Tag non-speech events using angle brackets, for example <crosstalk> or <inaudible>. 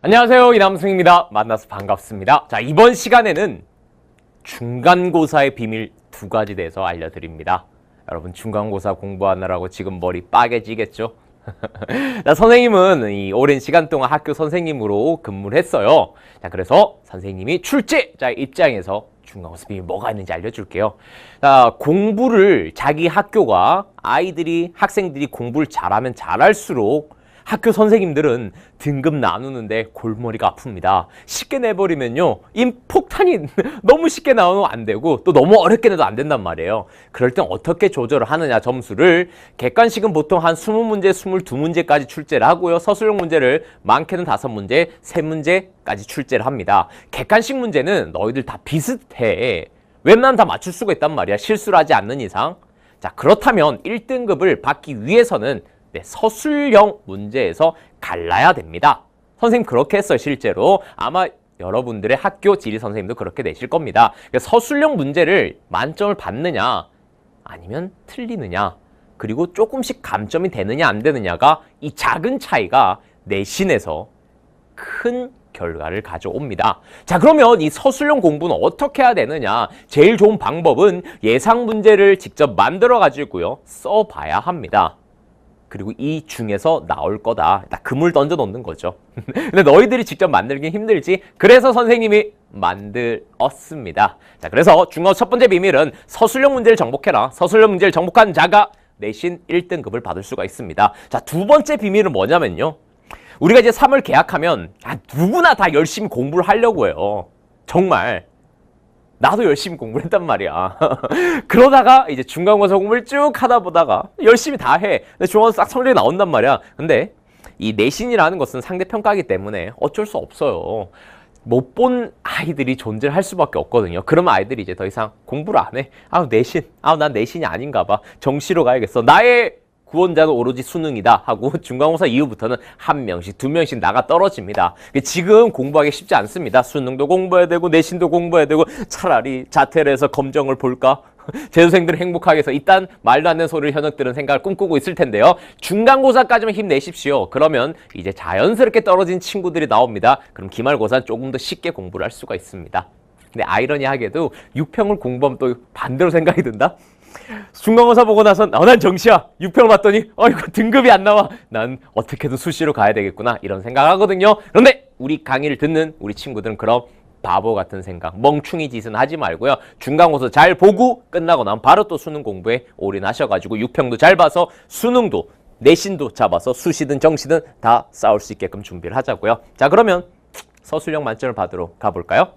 안녕하세요 이남승입니다. 만나서 반갑습니다. 자 이번 시간에는 중간고사의 비밀 두 가지 대해서 알려드립니다. 여러분 중간고사 공부하느라고 지금 머리 빠개지겠죠? <laughs> 자, 선생님은 이 오랜 시간 동안 학교 선생님으로 근무를 했어요. 자 그래서 선생님이 출제자 입장에서 중간고사 비밀 뭐가 있는지 알려줄게요. 자 공부를 자기 학교가 아이들이 학생들이 공부를 잘하면 잘할수록 학교 선생님들은 등급 나누는데 골머리가 아픕니다. 쉽게 내버리면요. 임 폭탄이 <laughs> 너무 쉽게 나오면 안 되고 또 너무 어렵게 내도 안 된단 말이에요. 그럴 땐 어떻게 조절을 하느냐 점수를 객관식은 보통 한 20문제, 22문제까지 출제를 하고요. 서술형 문제를 많게는 5문제, 3문제까지 출제를 합니다. 객관식 문제는 너희들 다 비슷해. 웬만하면 다 맞출 수가 있단 말이야. 실수를 하지 않는 이상. 자, 그렇다면 1등급을 받기 위해서는 네, 서술형 문제에서 갈라야 됩니다. 선생님 그렇게 했어요, 실제로. 아마 여러분들의 학교 지리 선생님도 그렇게 내실 겁니다. 그러니까 서술형 문제를 만점을 받느냐, 아니면 틀리느냐, 그리고 조금씩 감점이 되느냐, 안 되느냐가 이 작은 차이가 내신에서 큰 결과를 가져옵니다. 자, 그러면 이 서술형 공부는 어떻게 해야 되느냐? 제일 좋은 방법은 예상 문제를 직접 만들어 가지고요. 써 봐야 합니다. 그리고 이 중에서 나올 거다. 딱 그물 던져 놓는 거죠. <laughs> 근데 너희들이 직접 만들기 힘들지. 그래서 선생님이 만들었습니다. 자, 그래서 중어 첫 번째 비밀은 서술형 문제를 정복해라. 서술형 문제를 정복한 자가 내신 1등급을 받을 수가 있습니다. 자, 두 번째 비밀은 뭐냐면요. 우리가 이제 3월 계약하면 아, 누구나 다 열심히 공부를 하려고 해요. 정말. 나도 열심히 공부를 했단 말이야. <laughs> 그러다가 이제 중간고사 공부를 쭉 하다 보다가 열심히 다 해. 근데 중간고사 싹 성적이 나온단 말이야. 근데 이 내신이라는 것은 상대평가이기 때문에 어쩔 수 없어요. 못 본 아이들이 존재를 할 수밖에 없거든요. 그러면 아이들이 이제 더 이상 공부를 안 해. 아우, 내신. 아우, 난 내신이 아닌가 봐. 정시로 가야겠어. 나의 구원자는 오로지 수능이다 하고 <laughs> 중간고사 이후부터는 한 명씩 두 명씩 나가 떨어집니다. 지금 공부하기 쉽지 않습니다. 수능도 공부해야 되고 내신도 공부해야 되고 차라리 자퇴를 해서 검정을 볼까? <laughs> 재수생들은 행복하게 해서 일단 말도 안 되는 소리를 현역들은 생각을 꿈꾸고 있을 텐데요. 중간고사까지만 힘내십시오. 그러면 이제 자연스럽게 떨어진 친구들이 나옵니다. 그럼 기말고사는 조금 더 쉽게 공부를 할 수가 있습니다. 근데 아이러니하게도 6평을 공부하면 또 반대로 생각이 든다? 중간고사 보고 나선 어, 난 정시야. 6평을 봤더니 어이구 등급이 안 나와. 난 어떻게든 수시로 가야 되겠구나 이런 생각하거든요. 그런데 우리 강의를 듣는 우리 친구들은 그럼 바보 같은 생각, 멍충이 짓은 하지 말고요. 중간고사 잘 보고 끝나고 나면 바로 또 수능 공부에 올인하셔가지고 6평도 잘 봐서 수능도 내신도 잡아서 수시든 정시든 다 싸울 수 있게끔 준비를 하자고요. 자 그러면 서술형 만점을 받으러 가볼까요?